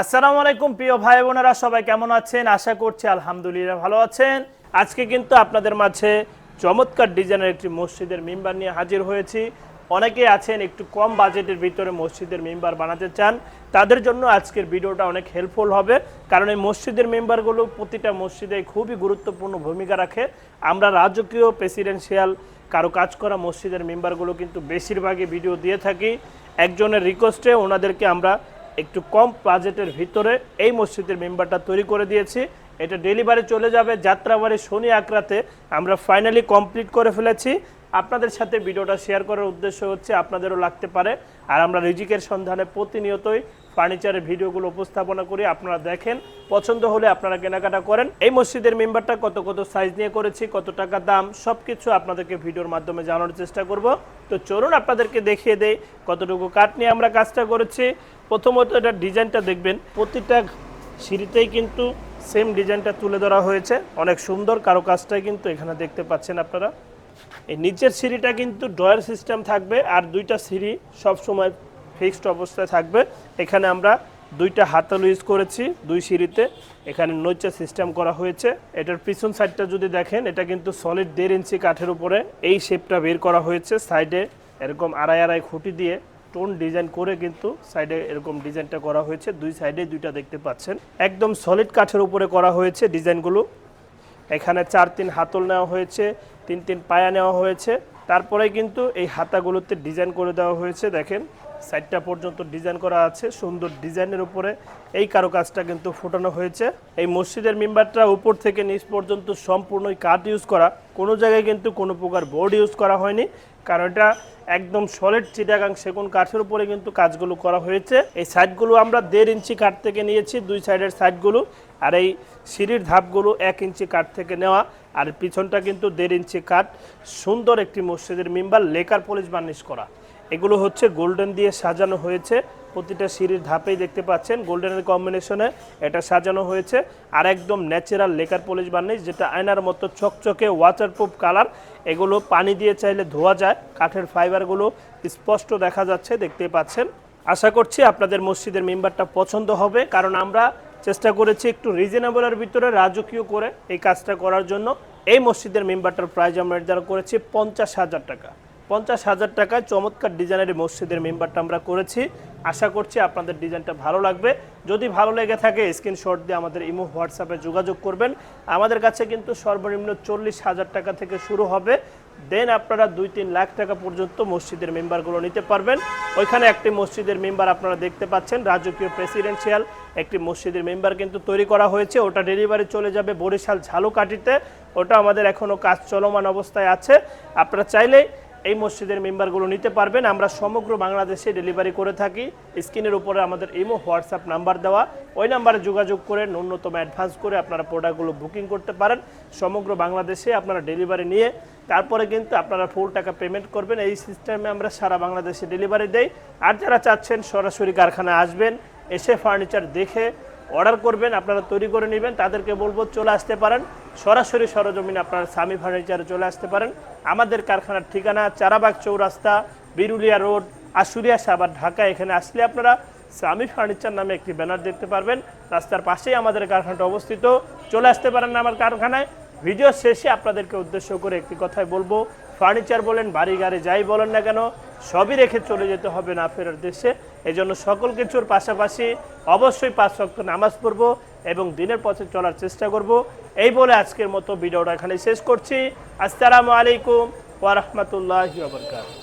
আসসালামু আলাইকুম, প্রিয় ভাই বোনেরা, সবাই কেমন আছেন? আশা করছি আলহামদুলিল্লাহ ভালো আছেন। আজকে কিন্তু আপনাদের মাঝে চমৎকার ডিজাইনের একটি মসজিদের মেম্বার নিয়ে হাজির হয়েছি। অনেকে আছেন একটু কম বাজেটের ভিতরে মসজিদের মেম্বার বানাতে চান। তাদের জন্য আজকের ভিডিওটা অনেক হেল্পফুল হবে। কারণ এই মসজিদের মেম্বারগুলো প্রতিটা মসজিদে খুবই গুরুত্বপূর্ণ ভূমিকা রাখে। আমরা রাজকীয় প্রেসিডেন্সিয়াল কারও কাজ করা মসজিদের মেম্বারগুলো কিন্তু বেশিরভাগই ভিডিও দিয়ে থাকি। একজনের রিকোয়েস্টে ওনাদেরকে আমরা একটু কম বাজেটের ভিতরে এই মসজিদের মেম্বারটা তৈরি করে দিয়েছি। এটা ডেলিভারি চলে যাবে যাত্রাবাড়ি শনি আকরাতে আমরা ফাইনালি কমপ্লিট করে ফেলেছি। আপনাদের সাথে ভিডিওটা শেয়ার করার উদ্দেশ্য হচ্ছে আপনাদেরও লাগতে পারে। আর আমরা রিজিকের সন্ধানে প্রতিনিয়তই ফার্নিচারের ভিডিওগুলো উপস্থাপনা করি, আপনারা দেখেন। পছন্দ হলে আপনারা কেনাকাটা করেন। এই মসজিদের মেম্বারটা কত কত সাইজ নিয়ে করেছি, কত টাকা দাম সব কিছু আপনাদেরকে ভিডিওর মাধ্যমে জানানোর চেষ্টা করব। তো চলুন আপনাদেরকে দেখিয়ে দেই কতটুকু কাঠ নিয়ে আমরা কাজটা করেছি। প্রথমত এটা ডিজাইনটা দেখবেন, প্রতিটা সিঁড়িতেই কিন্তু সেম ডিজাইনটা তুলে ধরা হয়েছে। অনেক সুন্দর কারও কাজটাই কিন্তু এখানে দেখতে পাচ্ছেন আপনারা। এই নিচের সিঁড়িটা কিন্তু ড্রয়ার সিস্টেম থাকবে আর দুইটা সিঁড়ি সব সময় ফিক্সড অবস্থায় থাকবে। এখানে আমরা দুইটা হাতল ইউজ করেছি দুই সিঁড়িতে। এখানে নৈচা সিস্টেম করা হয়েছে। এটার পিছন সাইডটা যদি দেখেন, এটা কিন্তু সলিড দেড় ইঞ্চি কাঠের উপরে এই শেপটা বের করা হয়েছে। সাইডে এরকম আড়াই আড়াই খুঁটি দিয়ে টোন ডিজাইন করে কিন্তু সাইডে এরকম ডিজাইনটা করা হয়েছে। দুই সাইডে দুইটা দেখতে পাচ্ছেন। একদম সলিড কাঠের উপরে করা হয়েছে ডিজাইনগুলো। এখানে চার তিন হাতল নেওয়া হয়েছে, তিন তিন পায়া নেওয়া হয়েছে। তারপরে কিন্তু এই হাতাগুলোতে ডিজাইন করে দেওয়া হয়েছে। দেখেন, সাইডটা পর্যন্ত ডিজাইন করা আছে, সুন্দর ডিজাইনের উপরে। এই কারুকাজটা কিন্তু ফোটানো হয়েছে। এই মসজিদের মেম্বারটা উপর থেকে নিচ পর্যন্ত সম্পূর্ণই কাঠ ইউজ করা। কোনো জায়গায় কিন্তু কোনো প্রকার বোর্ড ইউজ করা হয়নি। কারণ এটা একদম সলিড চিটাগাং সেগুন কাঠের উপরে কিন্তু কাজগুলো করা হয়েছে। এই সাইডগুলো আমরা দেড় ইঞ্চি কাঠ থেকে নিয়েছি, দুই সাইডের সাইডগুলো আর এই সিঁড়ির ধাপগুলো এক ইঞ্চি কাঠ থেকে নেওয়া, আর পিছনটা কিন্তু দেড় ইঞ্চি কাঠ। সুন্দর একটি মসজিদের মেম্বার, লেকার পলিশ বার্নিশ করা। এগুলো হচ্ছে গোল্ডেন দিয়ে সাজানো হয়েছে। প্রতিটা সিঁড়ির ধাপেই দেখতে পাচ্ছেন গোল্ডেনের কম্বিনেশনে এটা সাজানো হয়েছে। আর একদম ন্যাচারাল লেকার পলিশ বার্নিশ, যেটা আয়নার মতো চকচকে ওয়াটারপ্রুফ কালার এগুলো পানি দিয়ে চাইলে ধোয়া যায়, কাঠের ফাইবারগুলো স্পষ্ট দেখা যাচ্ছে, দেখতে পাচ্ছেন। আশা করছি আপনাদের মসজিদের মেম্বারটা পছন্দ হবে, কারণ আমরা চেষ্টা করেছি একটু রিজনেবলের ভিতরে রাজকীয় করে এই কাজটা করার জন্য। এই মসজিদের মেম্বারটার প্রাইস আমরা নির্ধারণ করেছি পঞ্চাশ হাজার টাকা। পঞ্চাশ হাজার টাকায় চমৎকার ডিজাইনের মসজিদের মেম্বারটা আমরা করেছি। আশা করছি আপনাদের ডিজাইনটা ভালো লাগবে। যদি ভালো লেগে থাকে স্ক্রিনশট দিয়ে আমাদের ইমো হোয়াটসঅ্যাপে যোগাযোগ করবেন। আমাদের কাছে কিন্তু সর্বনিম্ন চল্লিশ হাজার টাকা থেকে শুরু হবে। দেন আপনারা দুই তিন লাখ টাকা পর্যন্ত মসজিদের মেম্বারগুলো নিতে পারবেন। ওইখানে একটি মসজিদের মেম্বার আপনারা দেখতে পাচ্ছেন, রাজকীয় প্রেসিডেন্সিয়াল একটি মসজিদের মেম্বার কিন্তু তৈরি করা হয়েছে। ওটা ডেলিভারি চলে যাবে বরিশাল ঝালুকাঠিতে। ওটা আমাদের এখনও কাজ চলমান অবস্থায় আছে। আপনারা চাইলেই এই মসজিদের মেম্বারগুলো নিতে পারবেন। আমরা সমগ্র বাংলাদেশে ডেলিভারি করে থাকি। স্ক্রিনের উপরে আমাদের ইমো, হোয়াটসঅ্যাপ নাম্বার দেওয়া। ওই নাম্বারে যোগাযোগ করে ন্যূনতম অ্যাডভান্স করে আপনারা প্রোডাক্টগুলো বুকিং করতে পারেন। সমগ্র বাংলাদেশে আপনারা ডেলিভারি নিয়ে তারপরে কিন্তু আপনারা ফুল টাকা পেমেন্ট করবেন। এই সিস্টেমে আমরা সারা বাংলাদেশে ডেলিভারি দেই। আর যারা চাচ্ছেন সরাসরি কারখানায় আসবেন, এসে ফার্নিচার দেখে অর্ডার করবেন, আপনারা তৈরি করে নেবেন, তাদেরকে বলব চলে আসতে পারেন। সরাসরি সরজমিন আপনারা স্বামী ফার্নিচারে চলে আসতে পারেন। আমাদের কারখানার ঠিকানা চারাবাগ চৌরাস্তা, বিরুলিয়া রোড, আশুলিয়া সাবার ঢাকা। এখানে আসলে আপনারা স্বামী ফার্নিচার নামে একটি ব্যানার দেখতে পারবেন। রাস্তার পাশেই আমাদের কারখানাটা অবস্থিত। চলে আসতে পারেন আমার কারখানায়। ভিডিও শেষে আপনাদেরকে উদ্দেশ্য করে একটি কথাই বলব। ফার্নিচার বলেন, বাড়ি গাড়ি যাই বলেন না কেন, সবই রেখে চলে যেতে হবে না ফেরার দেশে। এই জন্য সকল কিছুর পাশাপাশি অবশ্যই পাঁচ শক্ত নামাজ পড়ব এবং দিনের পথে চলার চেষ্টা করব। এই বলে আজকের মতো ভিডিওটা এখানে শেষ করছি। আসসালামু আলাইকুম ওয়ারহমতুল্লাহ বরকাত